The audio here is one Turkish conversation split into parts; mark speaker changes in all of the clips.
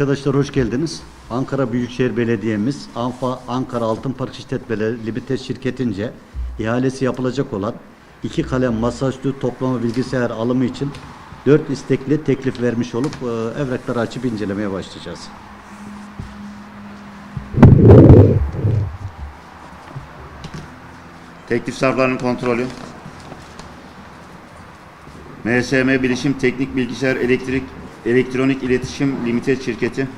Speaker 1: Arkadaşlar hoş geldiniz. Ankara Büyükşehir Belediye'miz Anfa Ankara Altın Park İşletmeleri Limited şirketince ihalesi yapılacak olan iki kalem masaüstü toplama bilgisayar alımı için 4 istekli teklif vermiş olup e, evrakları açıp incelemeye başlayacağız.
Speaker 2: Teklif sarflarının kontrolü. MSM Bilişim Teknik Bilgisayar Elektrik Elektronik İletişim Limited şirketi.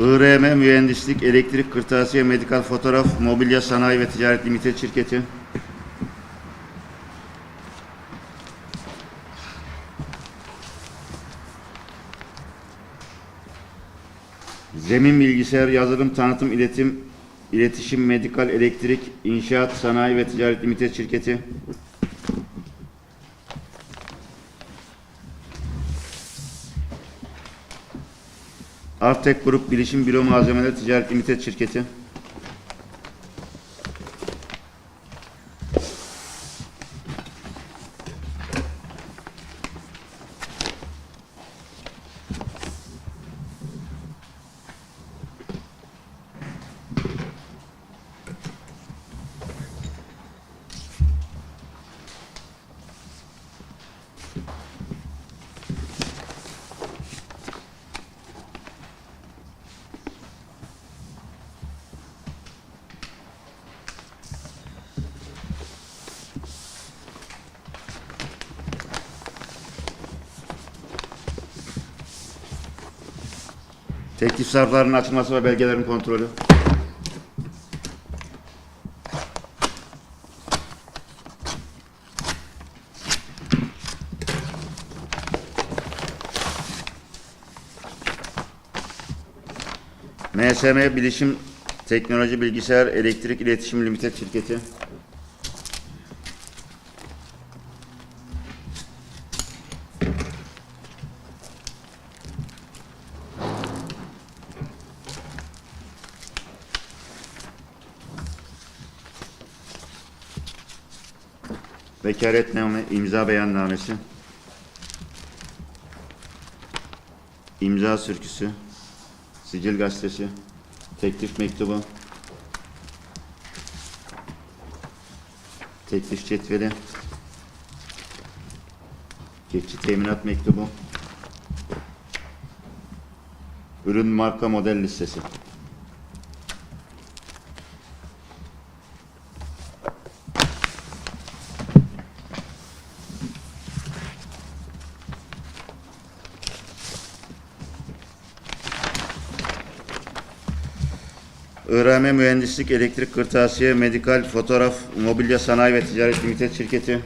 Speaker 2: IRM Mühendislik Elektrik Kırtasiye Medikal Fotoğraf Mobilya Sanayi ve Ticaret Limited şirketi. Zemin bilgisayar, yazılım, tanıtım, iletim, iletişim, medikal, elektrik, inşaat, sanayi ve ticaret limited şirketi. Artek Grup Bilişim Büro Malzemeleri Ticaret Limited şirketi. Teklif sarflarının açılması ve belgelerin kontrolü. MSM Bilişim Teknoloji Bilgisayar Elektrik İletişim Limited şirketi. Vekaletname, imza beyannamesi, imza sürküsü, sicil gazetesi, teklif mektubu, teklif cetveli, geçici teminat mektubu, ürün marka model listesi. IRM Mühendislik, Elektrik, Kırtasiye, Medikal, Fotoğraf, Mobilya Sanayi ve Ticaret Limited şirketi.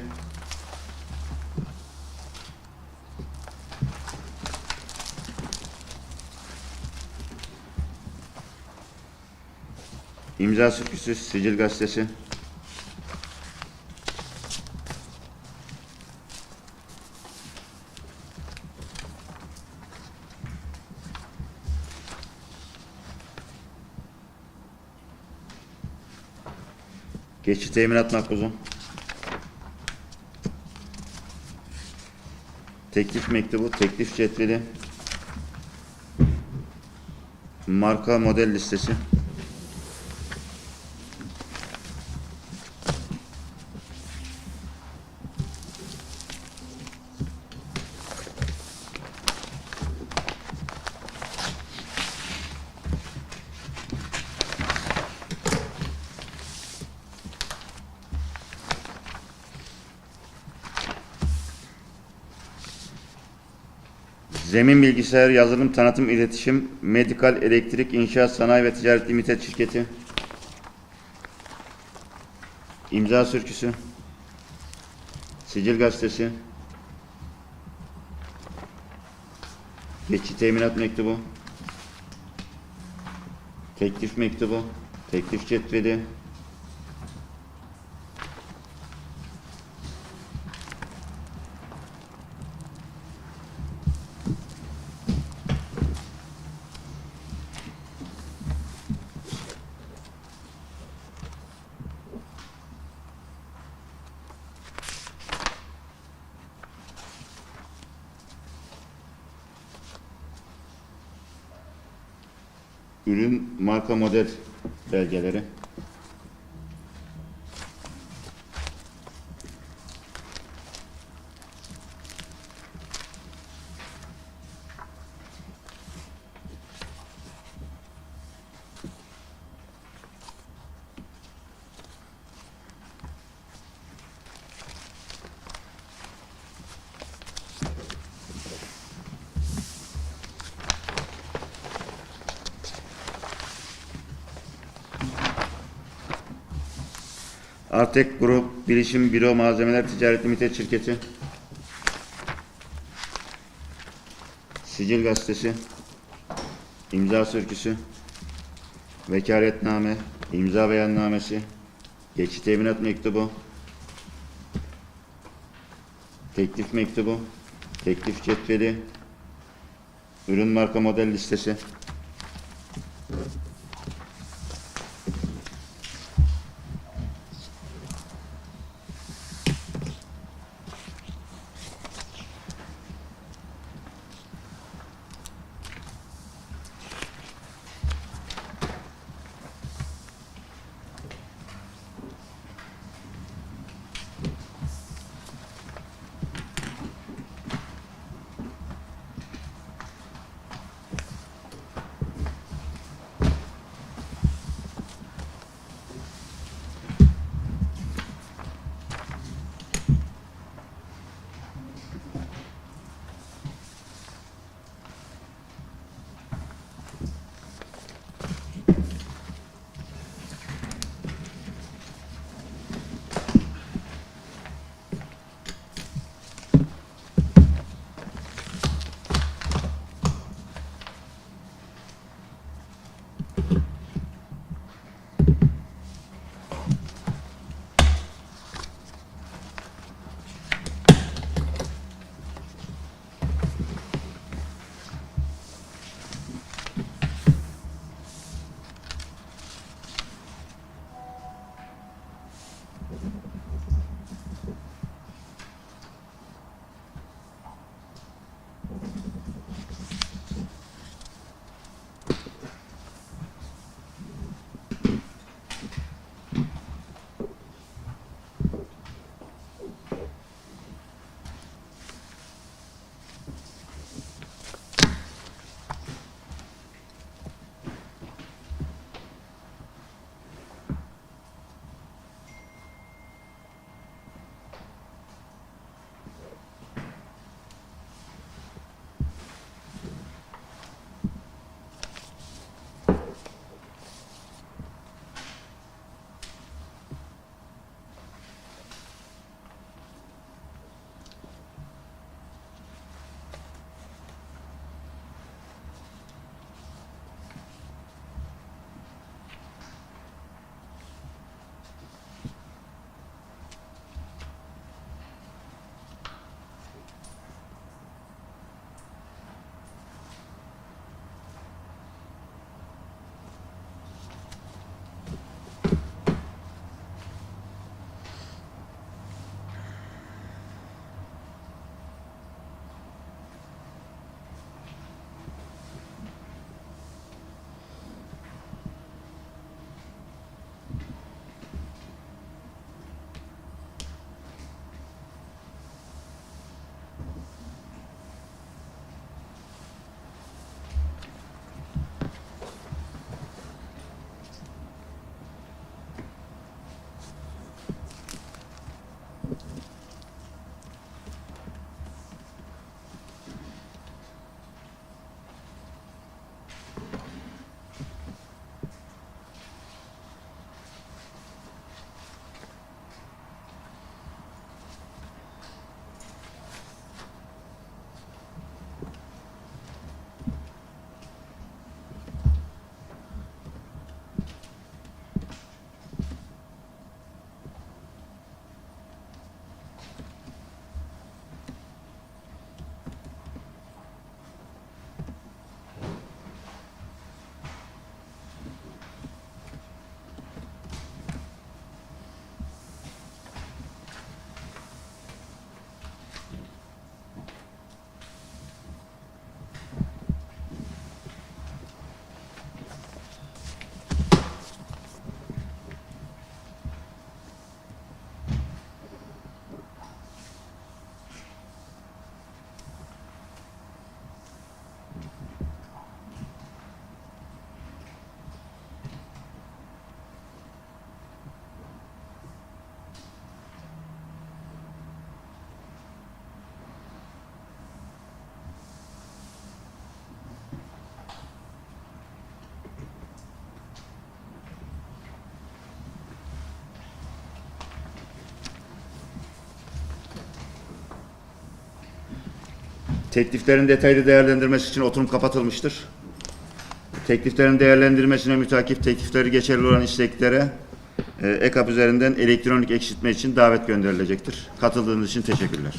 Speaker 2: İmza sürküsü, Sicil Gazetesi. Geçici teminat makbuzu. Teklif mektubu, teklif cetveli. Marka model listesi. Zemin bilgisayar, yazılım, tanıtım, iletişim, medikal, elektrik, inşaat, sanayi ve ticaret limited şirketi. İmza sürküsü. Sicil gazetesi. Geçici teminat mektubu. Teklif mektubu. Teklif cetveli. Ürün marka model belgeleri. Artek Grup Bilişim Büro Malzemeler Ticaret Limited Şirketi. Sicil Gazetesi. İmza sürküsü. Vekaletname. imza beyannamesi. Geçit teminat mektubu. Teklif mektubu. Teklif cetveli. Ürün marka model listesi. Tekliflerin detaylı değerlendirmesi için oturum kapatılmıştır. Tekliflerin değerlendirmesine mütakip teklifleri geçerli olan isteklere e, EKAP üzerinden elektronik eksiltme için davet gönderilecektir. Katıldığınız için teşekkürler.